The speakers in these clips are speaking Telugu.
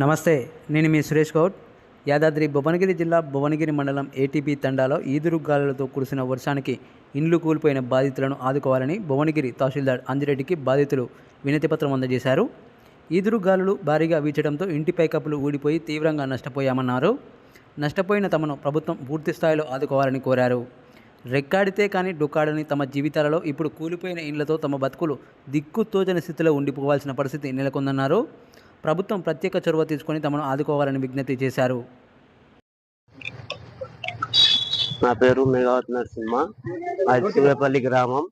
నమస్తే నేను మీ సురేష్ గౌడ్. యాదాద్రి భువనగిరి జిల్లా భువనగిరి మండలం ఏటీపీ తండాలో ఈదురు గాలులతో కురిసిన వర్షానికి ఇండ్లు కూలిపోయిన బాధితులను ఆదుకోవాలని భువనగిరి తహసీల్దార్ అంజిరెడ్డికి బాధితులు వినతిపత్రం అందజేశారు. ఈదురు గాలులు భారీగా వీచడంతో ఇంటి పైకప్పులు ఊడిపోయి తీవ్రంగా నష్టపోయామన్నారు. నష్టపోయిన తమను ప్రభుత్వం పూర్తి స్థాయిలో ఆదుకోవాలని కోరారు. రెక్కాడితే కానీ డొక్కాడని తమ జీవితాలలో ఇప్పుడు కూలిపోయిన ఇండ్లతో తమ బతుకులు దిక్కుతోచని స్థితిలో ఉండిపోవాల్సిన పరిస్థితి నెలకొందన్నారు. ప్రభుత్వం ప్రత్యేక చొరవ తీసుకొని తమను ఆదుకోవాలని విజ్ఞప్తి చేశారు. నా పేరు మేఘావతి నరసింహ. మాది గ్రామం.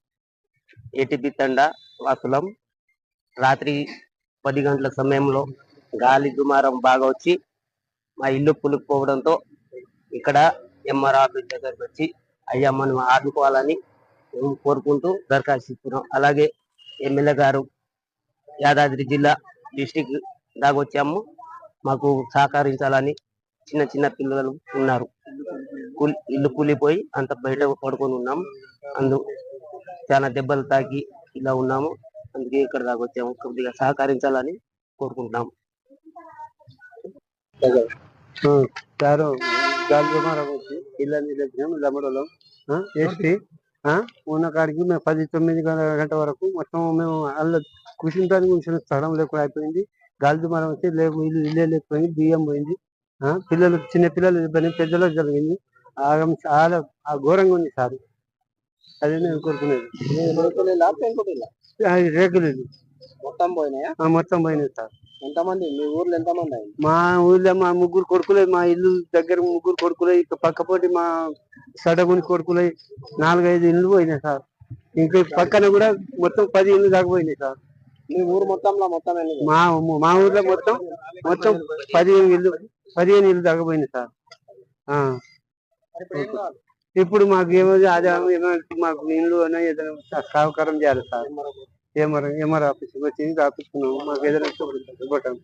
ఏటీపీ తండ వాసులం. రాత్రి పది గంటల సమయంలో గాలి దుమారం బాగా వచ్చి మా ఇల్లు పులిపోవడంతో ఇక్కడ ఎంఆర్ ఆఫీస్ దగ్గరికి వచ్చి అయ్యా మనం ఆదుకోవాలని మేము కోరుకుంటూ దరఖాస్తు ఇస్తున్నాం. అలాగే ఎమ్మెల్యే గారు యాదాద్రి జిల్లా డిస్టిక్ దాగొచ్చాము. మాకు సహకరించాలని చిన్న చిన్న పిల్లలు ఉన్నారు. కూలి- ఇల్లు కూలిపోయి అంత బయట పడుకొని ఉన్నాము అందు చాలా దెబ్బలు తాకి ఇలా ఉన్నాము. అందుకే ఇక్కడ దాకా వచ్చాము కొద్దిగా సహకరించాలని కోరుకుంటున్నాము సారు గాలి దుమారం వచ్చి ఇళ్ళని ఉన్న కాడికి మేము పది తొమ్మిది గంట గంట వరకు మొత్తం మేము అల్ల కూర్చుంటానికి కూర్చున్న స్థలం లేకుండా అయిపోయింది. గాలి దుమారం వచ్చి లేవు ఇల్లు ఇల్లే లేకపోయింది బియ్యం పోయింది. పిల్లలు చిన్న పిల్లలు ఇబ్బంది పెద్దలకు జరిగింది. ఆగం చాలా ఆ ఘోరంగా ఉంది సార్. అదే నేను కోరుకునేది. రేకులు. మొత్తం పోయినాయా? మొత్తం పోయినాయి సార్. ఎంతమంది? మీ ఊర్లో ఎంతమంది మా ఊర్లో మా ముగ్గురు కొడుకులే మా ఇల్లు దగ్గర ముగ్గురు కొడుకులే ఇక పక్కపోటి మా సడగుని కొడుకులే నాలుగైదు ఇల్లు పోయినాయి సార్. ఇంకా పక్కన కూడా మొత్తం పది ఇల్లు దాకా పోయినాయి సార్. మీ ఊరు మొత్తంలో మొత్తం మా మా ఊర్లో మొత్తం మొత్తం పదిహేను ఇల్లు పదిహేను ఇల్లు పోయినాయి సార్. ఆ. ఇప్పుడు మాకు ఏమో ఆదాయం ఏమైనా మాకు ఇల్లు అయినా ఏదైనా సహకారం చేయాలి సార్. ఏమర్ ఏమర్ ఆఫీస్ వచ్చి రాపించుకున్నాము మాకు ఏదైనా ఇవ్వటం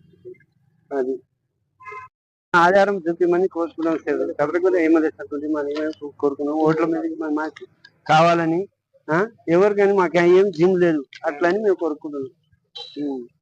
అది. ఆధారం చూపించమని కోరుకున్నాం సార్. ఎవరికి ఏమలేదు మనం కోరుకున్నాం ఓట్ల మీద మా- మాకు కావాలని ఆ? ఎవరికైనా మాకు ఏం జిమ్ లేదు. అట్లని మేము కోరుకుంటున్నాం. 嗯。